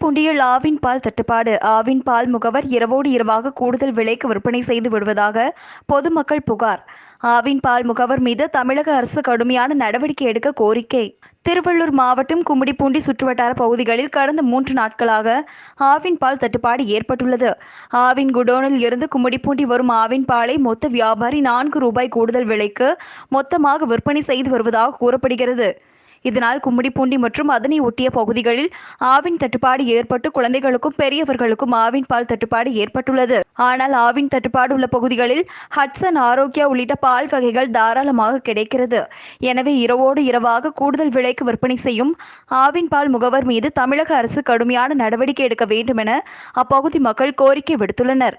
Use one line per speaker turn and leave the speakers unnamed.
ஆவின் பால் தட்டுப்பாடு. ஆவின் பால் முகவர் இரவோடு இரவாக கூடுதல் விலைக்கு விற்பனை செய்து விடுவதாக பொதுமக்கள் புகார். ஆவின் பால் முகவர் மீது தமிழக அரசு கடுமையான நடவடிக்கை எடுக்க கோரிக்கை. திருவள்ளூர் மாவட்டம் கும்மிடிப்பூண்டி சுற்றுவட்டார பகுதிகளில் கடந்த மூன்று நாட்களாக ஆவின் பால் தட்டுப்பாடு ஏற்பட்டுள்ளது. ஆவின் குடோனில் இருந்து கும்மிடிப்பூண்டி வரும் ஆவின் பாலை மொத்த வியாபாரி நான்கு ரூபாய் கூடுதல் விலைக்கு மொத்தமாக விற்பனை செய்து வருவதாக கூறப்படுகிறது. இதனால் கும்மிடிப்பூண்டி மற்றும் அதனை ஒட்டிய பகுதிகளில் ஆவின் தட்டுப்பாடு ஏற்பட்டு குழந்தைகளுக்கும் பெரியவர்களுக்கும் ஆவின் பால் தட்டுப்பாடு ஏற்பட்டுள்ளது. ஆனால் ஆவின் தட்டுப்பாடு உள்ள பகுதிகளில் ஹட்சன் ஆரோக்கியா உள்ளிட்ட பால் வகைகள் தாராளமாக கிடைக்கிறது. எனவே இரவோடு இரவாக கூடுதல் விலைக்கு விற்பனை செய்யும் ஆவின் பால் முகவர் மீது தமிழக அரசு கடுமையான நடவடிக்கை எடுக்க வேண்டும் என அப்பகுதி மக்கள் கோரிக்கை விடுத்துள்ளனர்.